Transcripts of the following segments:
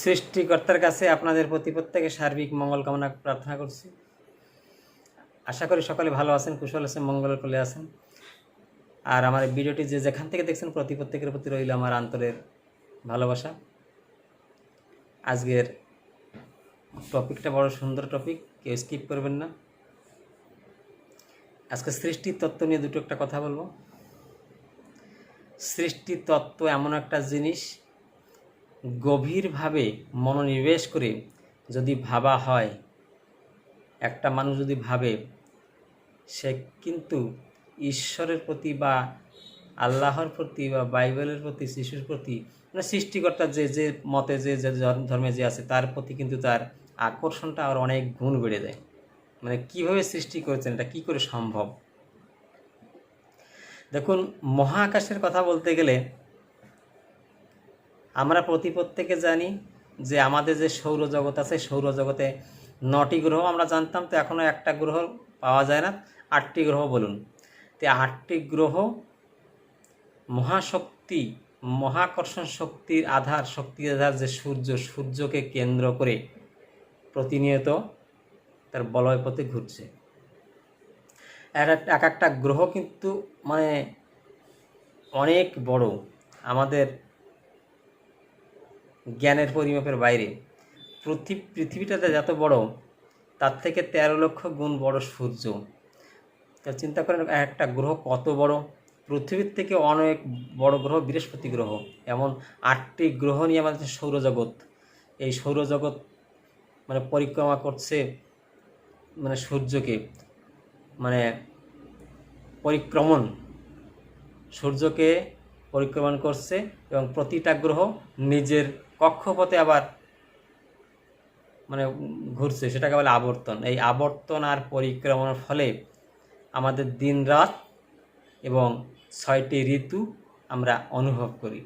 সৃষ্টিকর্তার কাছে আপনাদের প্রতি প্রত্যেকে সার্বিক মঙ্গল কামনা প্রার্থনা করছি। আশা করি সকলে ভালো আছেন, কুশল আছেন মঙ্গলের কোলে আছেন। আর আমার ভিডিওটি যে যেখান থেকে দেখছেন, প্রতি প্রত্যেকের প্রতি রইল আমার আন্তরের ভালোবাসা। আজকের টপিকটা বড় সুন্দর টপিক, কেউ স্কিপ করবেন না। আজকে সৃষ্টির তত্ত্ব নিয়ে দুটো একটা কথা বলব। সৃষ্টির তত্ত্ব এমন একটা জিনিস গভীরভাবে মনোনিবেশ করে যদি ভাবা হয়, একটা মানুষ যদি ভাবে, সে কিন্তু ঈশ্বরের প্রতি বা আল্লাহর প্রতি বা বাইবেলের প্রতি, শিশুর প্রতি মানে সৃষ্টিকর্তার যে যে মতে যে যে ধর্ম- ধর্মে যে আছে, তার প্রতি কিন্তু তার আকর্ষণটা আর অনেক গুণ বেড়ে যায়। মানে কীভাবে সৃষ্টি করেছেন, এটা কি করে সম্ভব? দেখুন, মহাকাশের কথা বলতে গেলে আমরা প্রতি প্রত্যেকে জানি যে আমাদের যে সৌরজগৎ আছে, সৌরজগতে নটি গ্রহ আমরা জানতাম, তো এখনও একটা গ্রহ পাওয়া যায় না। আটটি গ্রহ বলুন। তো আটটি গ্রহ মহাশক্তি, মহাকর্ষণ শক্তির আধার শক্তির আধার যে সূর্য, সূর্যকে কেন্দ্র করে প্রতিনিয়ত তার বলয় পথে ঘুরছে। এক এক- এক একটা গ্রহ কিন্তু মানে অনেক বড়। আমাদের জ্ঞানের পরিমাপের বাইরে। পৃথিবী পৃথিবীটাতে যত বড়, তার থেকে তেরো লক্ষ গুণ বড় সূর্য। তা চিন্তা করেন, একটা গ্রহ কত বড়? পৃথিবীর থেকে অনেক বড় গ্রহ বৃহস্পতি গ্রহ। এমন আটটি গ্রহ নিয়ে আমাদের সৌরজগৎ। এই সৌরজগৎ মানে পরিক্রমা করছে মানে সূর্যকে। মানে পরিক্রমণ। সূর্যকে পরিক্রমণ করছে এবং প্রতিটা গ্রহ নিজের কক্ষপথে আবার মানে ঘুরছে, সেটাকে বলে আবর্তন। এই আবর্তন আর পরিক্রমণের ফলে আমাদের দিন রাত এবং ছয়টি ঋতু আমরা অনুভব করি।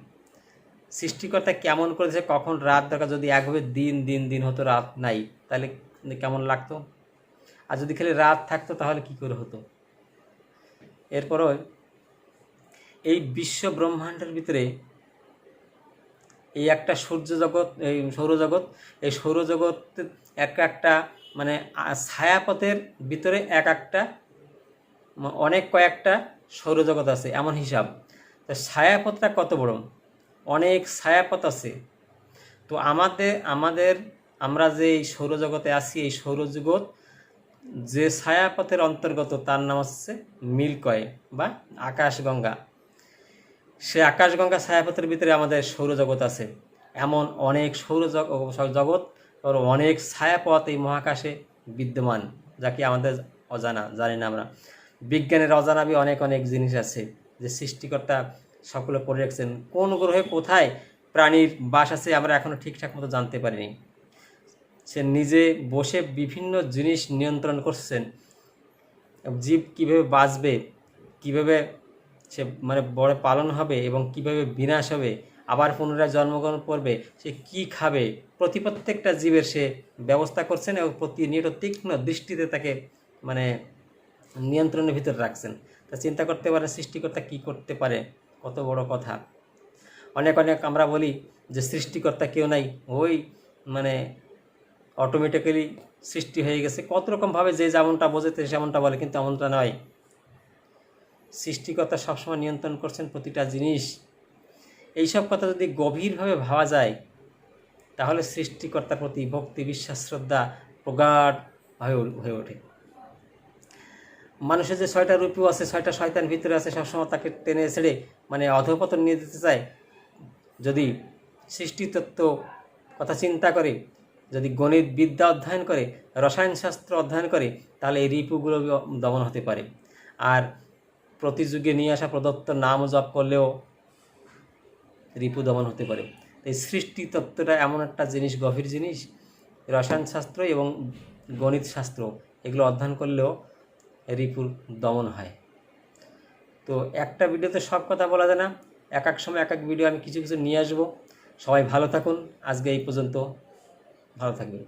সৃষ্টিকর্তা কেমন করেছে, কখন রাত দরকার, যদি একভাবে দিন দিন দিন হতো, রাত নাই, তাহলে কেমন লাগতো? আর যদি খালি রাত থাকতো, তাহলে কি করে হতো? এরপরও এই বিশ্ব ব্রহ্মাণ্ডের ভিতরে এই একটা সূর্য জগৎ, এই সৌরজগৎ এই সৌরজগৎ এক একটা মানে ছায়াপথের ভিতরে এক একটা অনেক কয়েকটা সৌরজগৎ আছে, এমন হিসাব। তো ছায়াপথটা কত বড়? অনেক ছায়াপথ আছে। তো আমাদের আমাদের, আমরা যে এই সৌরজগতে আছি, এই সৌরজগৎ, যে ছায়াপথের অন্তর্গত, তার নাম হচ্ছে মিল্কয় বা আকাশগঙ্গা। সে আকাশগঙ্গা ছায়াপথের ভিতরে আমাদের সৌরজগৎ আছে। এমন অনেক সৌরজগ জগৎ ওর অনেক ছায়াপথ এই মহাকাশে বিদ্যমান, যা কি আমাদের অজানা, জানি না আমরা। বিজ্ঞানের অজানাবি অনেক অনেক জিনিস আছে যে সৃষ্টিকর্তা সকলে করে রেখেছেন। কোন গ্রহে কোথায় প্রাণীর বাস আছে আমরা এখনও ঠিকঠাক মতো জানতে পারিনি। সে নিজে বসে বিভিন্ন জিনিস নিয়ন্ত্রণ করছেন। জীব কীভাবে বাঁচবে, কীভাবে সে মানে বড় পালন হবে এবং কীভাবে বিনাশ হবে, আবার পুনরায় জন্মগ্রহণ করবে, সে কি খাবে, প্রতি প্রত্যেকটা জীবের সে ব্যবস্থা করছেন এবং প্রতিনিয়ত তীক্ষ্ণ দৃষ্টিতে তাকে মানে নিয়ন্ত্রণের ভিতরে রাখছেন। তা চিন্তা করতে পারে সৃষ্টিকর্তা কি করতে পারে? কত বড় কথা। অনেক অনেক আমরা বলি যে সৃষ্টিকর্তা কেউ নাই, ওই মানে অটোমেটিক্যালি সৃষ্টি হয়ে গেছে। কত রকমভাবে যে যেমনটা বোঝাতে সেমনটা বলে, কিন্তু এমনটা নয়। সৃষ্টিকর্তা সবসময় নিয়ন্ত্রণ করছেন প্রতিটা জিনিস। এইসব কথা যদি গভীরভাবে ভাবা যায়, তাহলে সৃষ্টিকর্তার প্রতি ভক্তি, বিশ্বাস, শ্রদ্ধা প্রগাঢ় হয়ে হয়ে ওঠে। মানুষের যে ছয়টা রূপও আছে, ছয়টা শয়তান ভিতরে আছে, সবসময় তাকে টেনে ছেড়ে মানে অধপতন নিয়ে যেতে চায়। যদি সৃষ্টিতত্ত্ব কথা চিন্তা করে, যদি গণিত বিদ্যা অধ্যয়ন করে, রসায়নশাস্ত্র অধ্যয়ন করে, তাহলে এই রিপুগুলো দমন হতে পারে। আর প্রতি যুগে নিয়ে আসা প্রদত্ত নাম জপ করলেও রিপু দমন হতে পারে। এই সৃষ্টি তত্ত্বটা এমন একটা জিনিস, গভীর জিনিস রসায়নশাস্ত্র এবং গণিত শাস্ত্র, এগুলো অধ্যয়ন করলেও রিপুর দমন হয়। তো একটা ভিডিওতে সব কথা বলা যায় না, এক এক সময় এক এক ভিডিও আমি কিছু কিছু নিয়ে আসব। সবাই ভালো থাকুন, আজকে এই পর্যন্ত। ভালো থাকবেন।